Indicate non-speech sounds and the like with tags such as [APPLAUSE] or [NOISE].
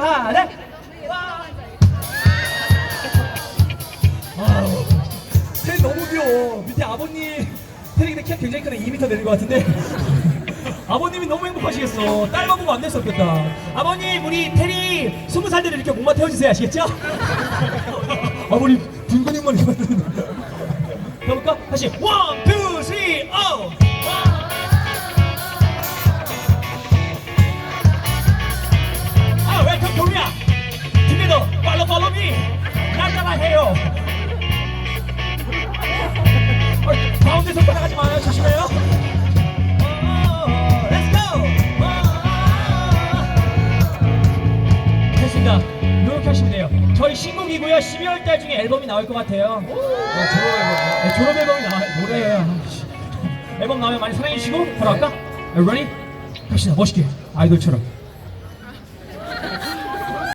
하나. 아우 쟤 너무 귀여워. 밑에 아버님 테레기대 캡 굉장히 크네. 2m 내릴 것 같은데. [LAUGHS] 아버님이 너무 행복하시겠어. 딸만 보고 안 될 수 없겠다. 아버님 우리 테리 20살 때를 이렇게 목마 태워주세요. 아시겠죠? [LAUGHS] 아버님 빈근육만 이렇게 만드는데. 가볼까? 다시. 원 날따라 해요. 어, 가운데서 따라가지 마요. 조심해요. 어, 어. 저희 신곡이고요. 12월 달 중에 앨범이 나올 것 같아요. 네, 졸업 앨범 네, 졸업 앨범이 나와요. 노래예요. 앨범 나오면 많이 사랑해 주시고 바로 할까? Ready? 갑시다. 멋있게. 아이돌처럼